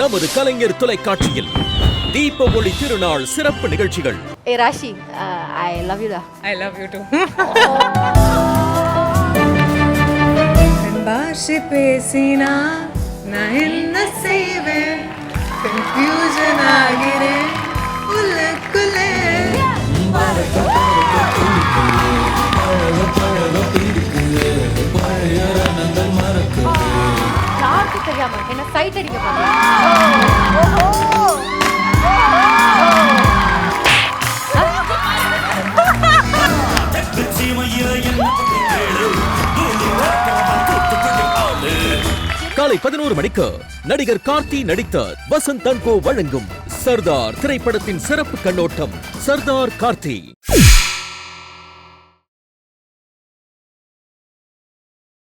நமது கலைஞர் தொலைக்காட்சியில் தீப ஒளி திருநாள் சிறப்பு நிகழ்ச்சிகள் Rashi, uh, I love you lah. I love you too. பாஷை பேசினா நான் என்ன செய்வேன் கன்ஃபியூஷன் ஆகிறேன் தெரியாம என்ன சைட் அடிக்க காலை பதினோரு மணிக்கு நடிகர் கார்த்தி நடித்த வசந்த் தன்கோ வழங்கும் சர்தார் திரைப்படத்தின் சிறப்பு கண்ணோட்டம். சர்தார் கார்த்தி.